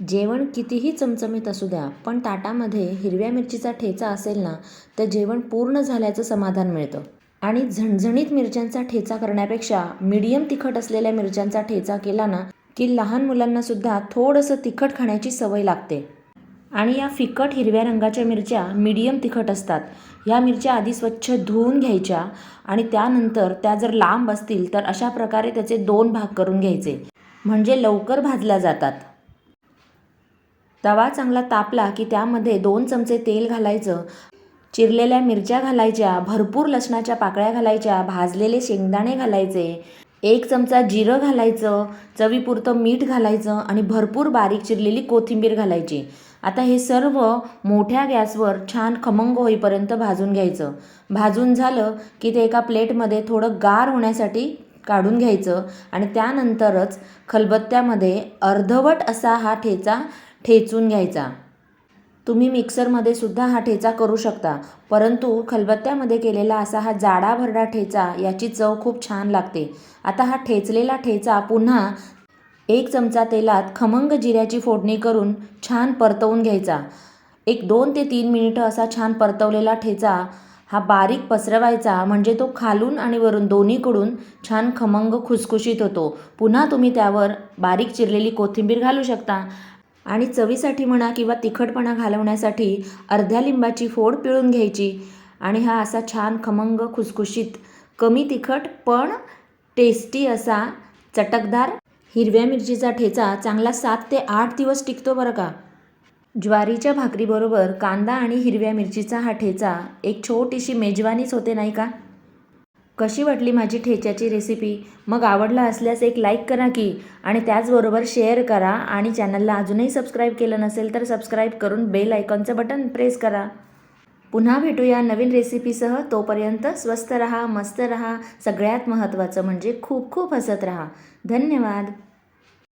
जेवण कितीही चमचमीत असू द्या पण ताटामध्ये हिरव्या मिरचीचा ठेचा असेल ना तर जेवण पूर्ण झाल्याचं समाधान मिळतं. आणि झणझणीत मिरच्यांचा ठेचा करण्यापेक्षा मीडियम तिखट असलेल्या मिरच्यांचा ठेचा केला ना की लहान मुलांनासुद्धा थोडंसं तिखट खाण्याची सवय लागते. आणि या फिकट हिरव्या रंगाच्या मिरच्या मीडियम तिखट असतात. ह्या मिरच्या आधी स्वच्छ धुवून घ्यायच्या आणि त्यानंतर त्या जर लांब असतील तर अशा प्रकारे त्याचे दोन भाग करून घ्यायचे. म्हणजे लवकर भाजल्या जातात. तवा चांगला तापला की त्यामध्ये दोन चमचे तेल घालायचं. चिरलेल्या मिरच्या घालायच्या भरपूर लसणाच्या पाकळ्या घालायच्या भाजलेले शेंगदाणे घालायचे. एक चमचा जिरं घालायचं चवीपुरतं मीठ घालायचं आणि भरपूर बारीक चिरलेली कोथिंबीर घालायची. आता हे सर्व मोठ्या गॅसवर छान खमंग होईपर्यंत भाजून घ्यायचं. भाजून झालं की ते एका प्लेटमध्ये थोडं गार होण्यासाठी काढून घ्यायचं आणि त्यानंतरच खलबत्त्यामध्ये अर्धवट असा हा ठेचा ठेचून घ्यायचा. तुम्ही मिक्सरमध्ये सुद्धा हा ठेचा करू शकता परंतु खलबत्त्यामध्ये केलेला असा हा जाडा भरडा ठेचा याची चव खूप छान लागते. आता हा ठेचलेला ठेचा पुन्हा एक चमचा तेलात खमंग जिऱ्याची फोडणी करून छान परतवून घ्यायचा. एक दोन ते तीन मिनिटं असा छान परतवलेला ठेचा हा बारीक पसरवायचा म्हणजे तो खालून आणि वरून दोन्हीकडून छान खमंग खुसखुशीत होतो. पुन्हा तुम्ही त्यावर बारीक चिरलेली कोथिंबीर घालू शकता. आणि चवीसाठी म्हणा किंवा तिखटपणा घालवण्यासाठी अर्ध्या लिंबाची फोड पिळून घ्यायची. आणि हा असा छान खमंग खुसखुशीत कमी तिखट पण टेस्टी असा चटकदार हिरव्या मिरचीचा ठेचा चांगला सात ते आठ दिवस टिकतो बरं का? ज्वारीच्या भाकरीबरोबर कांदा आणि हिरव्या मिरचीचा हा ठेचा एक छोटीशी मेजवानीच होते नाही का? कशी वाटली माझी ठेच्याची रेसिपी मग आवडला असल्यास एक लाईक करा की आणि त्याचबरोबर शेअर करा आणि चॅनलला अजूनही सबस्क्राईब केलं नसेल तर सबस्क्राईब करून बेल आयकॉनचं बटन प्रेस करा. पुन्हा भेटूया नवीन रेसिपीसह तोपर्यंत स्वस्त रहा मस्त रहा. सगळ्यात महत्त्वाचं म्हणजे खूप खूप हसत रहा. धन्यवाद.